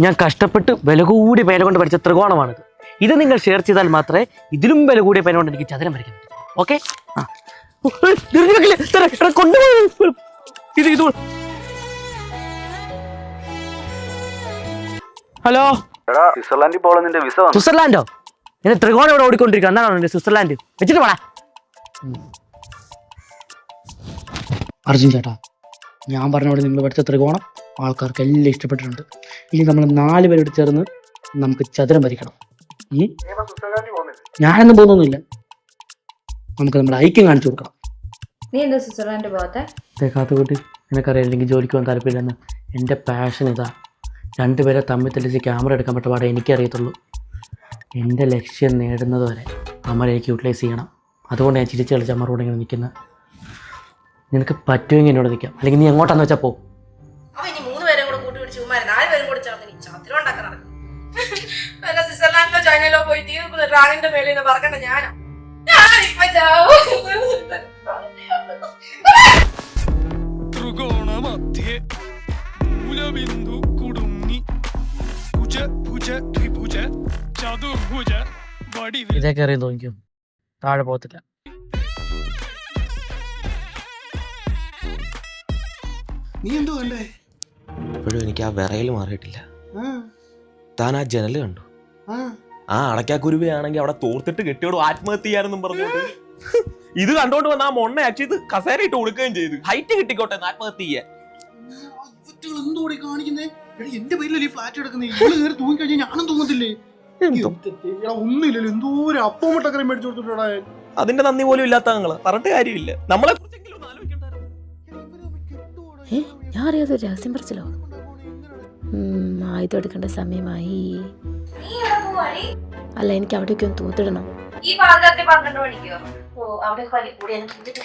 ഞാൻ കഷ്ടപ്പെട്ട് വില കൂടിയ പേന കൊണ്ട് പഠിച്ച ത്രികോണമാണിത്. ഇത് നിങ്ങൾ ഷെയർ ചെയ്താൽ മാത്രമേ ഇതിലും വില കൂടിയ പേന കൊണ്ട് എനിക്ക് ചതുരം വരയ്ക്കാൻ പറ്റൂ. ഓക്കെ ആ. ഇത് ഇത്. ഹലോ സ്വിറ്റ്സർലാൻഡിൽ നിന്റെ വിസ വന്നു. സ്വിറ്റ്സർലാൻഡോ? എന്റെ ത്രികോണം ഇവിടെ ഓടിക്കൊണ്ടിരിക്കുക എന്താണ് എന്റെ സ്വിറ്റ്സർലാൻഡ്? വെച്ചിട്ട് പോടാ അർജുൻ ചേട്ടാ ഞാൻ പറഞ്ഞവിടെ നിങ്ങൾ പഠിച്ച ത്രികോണം ആൾക്കാർക്ക് എല്ലാം ഇഷ്ടപ്പെട്ടിട്ടുണ്ട്. ഇനി നമ്മൾ നാല് പേരോട് ചേർന്ന് നമുക്ക് ചതുരം വരയ്ക്കണം ഈ ഞാനൊന്നും പോകുന്നൊന്നുമില്ല. നമുക്ക് നമ്മുടെ ഐക്യം കാണിച്ചു കൊടുക്കണം നീ എന്താ സ്വിറ്റ്സർലാൻഡ് പോകാത്ത കാത്തുകൂട്ടി. നിനക്കറിയാം അല്ലെങ്കിൽ ജോലിക്ക് പോകാൻ താല്പര്യമില്ലെന്ന്. എന്റെ പാഷൻ ഇതാ. രണ്ടുപേരെ തമ്മിൽ തെളിച്ച് ക്യാമറ എടുക്കാൻ പറ്റ പാടെ എനിക്കറിയത്തുള്ളൂ എന്റെ ലക്ഷ്യം നേടുന്നത് വരെ അമര എനിക്ക് യൂട്ടിലൈസ് ചെയ്യണം. അതുകൊണ്ട് ഞാൻ ചിരിച്ച് കളിച്ച് അമ്മറോട് ഇങ്ങനെ നിൽക്കുന്നത് നിനക്ക് പറ്റുമെങ്കിൽ എന്നോട് നിൽക്കാം. അല്ലെങ്കിൽ നീ എങ്ങോട്ടാന്ന് വെച്ചാൽ പോകും വല്ല സ്വിറ്റ്സർലാൻഡിലോ ചൈനയിലോ പോയി തീ ഡ്രാഗന്റെ മേളിൽ നിന്ന് പറക്കണ്ട ഞാനാ. ഞാനിപ്പോ ചാവും ത്രികോണമധ്യേ മൂലബിന്ദു കുടുങ്ങി. ഭുജ ഭുജ ത്രിഭുജ ചതുർഭുജ വടിവിൽ. ഇതൊക്കെ അറിയാൻ തോന്നിക്കും താഴെ പോകത്തില്ല. നീ എന്തോ കണ്ടേ? ഇപ്പോഴും എനിക്ക് ആ വിറയിൽ മാറിയിട്ടില്ല. താൻ ആ ജനൽ കണ്ടു. ആ. അടക്കാക്കുരുവിയാണെങ്കിൽ അവിടെ തോർത്തിട്ട് കെട്ടിയോട് ആത്മഹത്യ ചെയ്യാനെന്നും ഇത് കണ്ടോണ്ട് വന്ന ആ മൊണ്ണ അച്ഛത് കസേര ഇട്ട് കൊടുക്കുകയും ചെയ്തു. ഹൈറ്റ് കിട്ടിക്കോട്ടെ ആത്മഹത്യ ചെയ്യാൻ. എന്തോടെ കാണിക്കുന്നേ? എന്റെ പേരിലല്ലേ ഈ ഫ്ലാറ്റ് കിടക്കുന്നേ? ഇവൾ കയറി തൂങ്ങി കഴിഞ്ഞാൽ ഞാനും തൂങ്ങത്തില്ലേ? എന്തോ? എടാ ഒന്നുമില്ലല്ലോ. എന്തോ ഒരു അപ്പം മുട്ടക്കറി മേടിച്ചു കൊടുത്തിട്ടാ അതിന്റെ നന്ദി പോലും ഇല്ലാത്ത നിങ്ങൾ പറഞ്ഞിട്ട് കാര്യമില്ല. നമ്മളെ കുറിച്ചെങ്കിലും ഒന്ന് ആലോചിക്കണ്ടായിരുന്നോ? ഏ? ഞാൻ അറിയാതെ രഹസ്യം പറിച്ചല്ലോ ആയുധം എടുക്കേണ്ട സമയമായി. അല്ല എനിക്ക് അവിടേക്ക് ഒന്ന് തൂത്തിടണം. ഈ പന്ത്രണ്ട് മണിക്കോ? ഓ അവിടെ കൂടി തൂത്തിട്ടില്ല